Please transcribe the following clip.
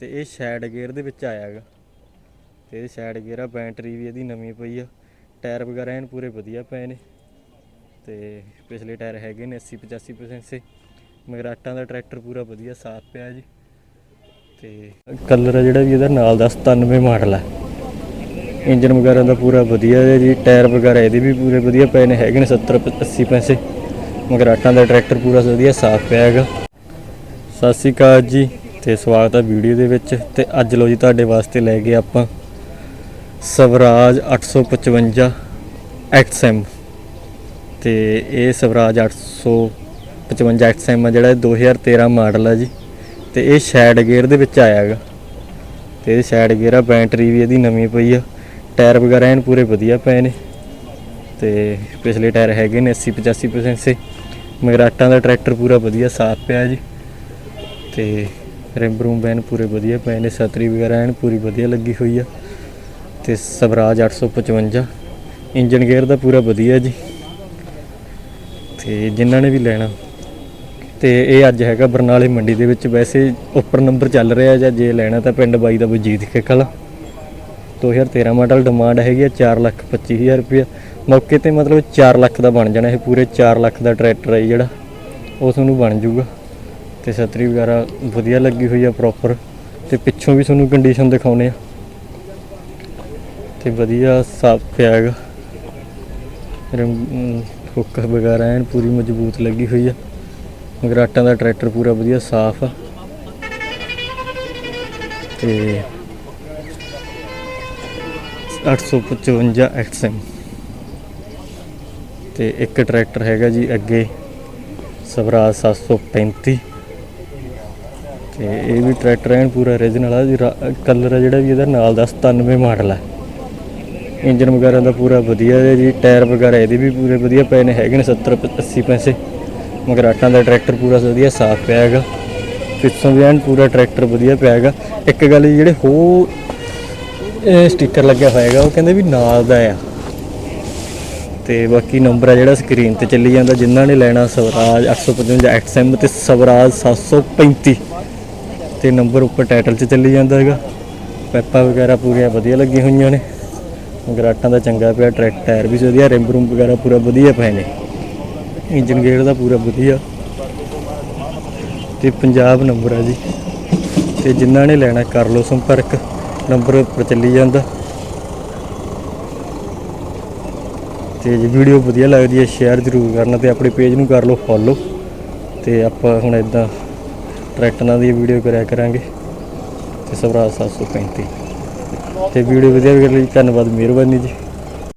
ਤੇ ਇਹ ਸ਼ੈਡ ਗੇਅਰ ਦੇ ਵਿੱਚ ਆਇਆ ਹੈਗਾ ਤੇ ਇਹ ਸ਼ੈਡ ਗੇਅਰ ਆ ਬੈਟਰੀ ਵੀ ਇਹਦੀ ਨਵੀਂ ਪਈ ਆ। ਟਾਇਰ ਵਗੈਰਾ ਐਨ ਪੂਰੇ ਵਧੀਆ ਪਏ ਨੇ। ਤੇ ਪਿਛਲੇ ਟਾਇਰ ਹੈਗੇ ਨੇ 80 85% ਸੇ ਮਗਰਾਟਾਂ ਦਾ ਟਰੈਕਟਰ ਪੂਰਾ ਵਧੀਆ ਸਾਫ਼ ਪਿਆ ਜੀ। ਤੇ ਕਲਰ ਆ ਜਿਹੜਾ ਵੀ ਇਹਦਾ, ਨਾਲ ਦਾ 97 ਮਾਡਲ ਹੈ ਇੰਜਨ ਵਗੈਰਾ ਦਾ ਪੂਰਾ ਵਧੀਆ ਹੈ ਜੀ। ਟਾਇਰ ਵਗੈਰਾ ਇਹਦੇ ਵੀ ਪੂਰੇ ਵਧੀਆ ਪਏ ਨੇ, ਹੈਗੇ ਨੇ 70 80 ਪੈਸੇ। ਮਗਰਾਟਾਂ ਦਾ ਟਰੈਕਟਰ ਪੂਰਾ ਵਧੀਆ ਸਾਫ਼ ਪਿਆ ਹੈਗਾ। ਸਤਿ ਸ਼੍ਰੀ ਅਕਾਲ ਜੀ। ਤੇ ਸਵਾਗਤ ਹੈ ਵੀਡੀਓ ਦੇ ਵਿੱਚ। ਤੇ ਅੱਜ ਲੋ ਜੀ ਤੁਹਾਡੇ ਵਾਸਤੇ ਲੈ ਗਏ ਆਪਾਂ ਸਵਰਾਜ 855 XM ਤੇ ਇਹ ਸਵਰਾਜ 855 XM ਆ ਜਿਹੜਾ ਇਹ 2013 ਮਾਡਲ ਆ ਜੀ। ਤੇ ਇਹ ਸ਼ੈਡ ਗੇਅਰ ਦੇ ਵਿੱਚ ਆਇਆ ਹੈਗਾ। ਤੇ ਇਹ ਸ਼ੈਡ ਗੇਅਰ ਆ, ਬੈਟਰੀ ਵੀ ਇਹਦੀ ਨਵੀਂ ਪਈ ਆ। ਟਾਇਰ ਵਗੈਰਾ ਐਨ ਪੂਰੇ ਵਧੀਆ ਪਏ ਨੇ। ਤੇ ਪਿਛਲੇ ਟਾਇਰ ਹੈਗੇ ਨੇ 80 85% ਸੇ। ਮਗਰਾਟਾਂ ਦਾ ਟਰੈਕਟਰ ਪੂਰਾ ਵਧੀਆ ਸਾਫ਼ ਪਿਆ ਜੀ। ਤੇ ਰਿੰਬ ਰੂਮ ਬੈਨ ਪੂਰੇ ਵਧੀਆ ਪਏ ਨੇ ਸਤਰੀ ਵਗੈਰਾ ਐਨ ਪੂਰੀ ਵਧੀਆ ਲੱਗੀ ਹੋਈ ਆ ਤੇ ਸਵਰਾਜ 855 ਇੰਜਨ ਗੇਅਰ ਦਾ ਪੂਰਾ ਵਧੀਆ ਜੀ। ਤੇ ਜਿਨ੍ਹਾਂ ਨੇ ਵੀ ਲੈਣਾ। ਤੇ ਇਹ ਅੱਜ ਹੈਗਾ ਬਰਨਾਲੇ ਮੰਡੀ ਦੇ ਵਿੱਚ। ਵੈਸੇ ਉੱਪਰ ਨੰਬਰ ਚੱਲ ਰਿਹਾ ਜਾਂ ਜੇ ਲੈਣਾ ਤਾਂ ਪਿੰਡ ਬਾਈ ਦਾ ਬਜੀਤ ਕੇ ਕਲਾ 2013 ਮਾਡਲ ਡਿਮਾਂਡ ਹੈਗੀ ਆ 4 ਲੱਖ 25000 ਰੁਪਏ ਮੌਕੇ ਤੇ ਮਤਲਬ 4 ਲੱਖ ਦਾ ਬਣ ਜਾਣਾ ਇਹ ਪੂਰੇ 4 ਲੱਖ ਦਾ ਟਰੈਕਟਰ ਹੈ ਜਿਹੜਾ। ਉਹ ਤੁਹਾਨੂੰ ਬਣ ਜਾਊਗਾ। ਤੇ ਛਤਰੀ ਵਗੈਰਾ ਵਧੀਆ ਲੱਗੀ ਹੋਈ ਆ ਪ੍ਰੋਪਰ ਤੇ ਪਿੱਛੋਂ ਵੀ ਤੁਹਾਨੂੰ ਕੰਡੀਸ਼ਨ ਦਿਖਾਉਨੇ ਆ। ਤੇ ਵਧੀਆ ਸਾਫ਼ ਪਿਆ ਹੈਗਾ। ਹੁੱਕ ਵਗੈਰਾ ਐਨ ਪੂਰੀ ਮਜ਼ਬੂਤ ਲੱਗੀ ਹੋਈ ਆ। ਮਗਰਾਟਾਂ ਦਾ ਟਰੈਕਟਰ ਪੂਰਾ ਵਧੀਆ ਸਾਫ਼ ਆ। ਤੇ 855 XM ਤੇ ਇੱਕ ਟਰੈਕਟਰ ਹੈਗਾ ਜੀ ਅੱਗੇ ਸਵਰਾਜ 735 ਤੇ ਇਹ ਵੀ ਟਰੈਕਟਰ ਐਨ ਪੂਰਾ origignal ਆ ਜੀ ਕਲਰ ਆ ਜਿਹੜਾ ਵੀ ਇਹਦਾ, ਨਾਲ ਦਾ 97 ਮਾਡਲ ਆ। ਇੰਜਨ ਵਗੈਰਾ ਦਾ ਪੂਰਾ ਵਧੀਆ ਹੈ ਜੀ ਟਾਇਰ ਵਗੈਰਾ ਇਹਦੇ ਵੀ ਪੂਰੇ ਵਧੀਆ ਪਏ ਨੇ, ਹੈਗੇ ਨੇ 70 80 ਪੈਸੇ। ਮਗਰਾਟਾਂ ਦਾ ਟਰੈਕਟਰ ਪੂਰਾ ਵਧੀਆ, ਸਾਫ਼ ਪਿਆ ਹੈਗਾ। ਪਿੱਛੋਂ ਵੀ ਐਨ ਪੂਰਾ ਟਰੈਕਟਰ ਵਧੀਆ ਪਿਆ ਹੈਗਾ। ਇੱਕ ਗੱਲ ਜਿਹੜੇ ਹੋ ਸਟicker ਲੱਗਿਆ ਹੋਇਆ ਹੈਗਾ, ਉਹ ਕਹਿੰਦੇ ਵੀ ਨਾਲ ਦਾ ਆ। ਤੇ ਬਾਕੀ ਨੰਬਰ ਆ ਜਿਹੜਾ ਸਕਰੀਨ ਤੇ ਚੱਲੀ ਜਾਂਦਾ, ਜਿਨ੍ਹਾਂ ਨੇ ਲੈਣਾ ਸਵਰਾਜ 855 XM ਤੇ ਸਵਰਾਜ 735 ਤੇ ਨੰਬਰ ਉੱਪਰ ਟਾਈਟਲ 'ਚ ਚੱਲੀ ਜਾਂਦਾ ਹੈਗਾ। ਪੈਪਾ ਵਗੈਰਾ ਪੂਰੀਆਂ ਵਧੀਆ ਲੱਗੀਆਂ ਹੋਈਆਂ ਨੇ। ਗਰਾਟਾਂ ਦਾ ਚੰਗਾ ਪਿਆ ਟਰੈਕ ਟਾਇਰ ਵੀ ਵਧੀਆ, ਰਿਮ ਰੂਮ ਵਗੈਰਾ ਪੂਰਾ ਵਧੀਆ ਪਏ ਨੇ। ਇੰਜਨ ਗੇਅਰ ਦਾ ਪੂਰਾ ਵਧੀਆ। ਤੇ ਪੰਜਾਬ ਨੰਬਰ ਆ ਜੀ। ਤੇ ਜਿਨ੍ਹਾਂ ਨੇ ਲੈਣਾ ਕਰ ਲਓ ਸੰਪਰਕ, ਨੰਬਰ ਉੱਪਰ ਚੱਲੀ ਜਾਂਦਾ। ਤੇ ਜੇ ਵੀਡੀਓ ਵਧੀਆ ਲੱਗਦੀ ਹੈ, ਸ਼ੇਅਰ ਜ਼ਰੂਰ ਕਰਨਾ ਤੇ ਆਪਣੇ ਪੇਜ ਨੂੰ ਕਰ ਲਓ, ਫੋਲੋ। ਤੇ ਆਪਾਂ ਹੁਣ ਇਦਾਂ ਟਰੈਕਟਰਾਂ ਦੀ ਵੀਡੀਓ ਕਰਿਆ ਕਰਾਂਗੇ। ਤੇ ਸਵਰਾਜ 735 ਤੇ ਵੀਡੀਓ ਵਧੀਆ ਵੀ ਲਈ ਧੰਨਵਾਦ, ਮਿਹਰਬਾਨੀ ਜੀ।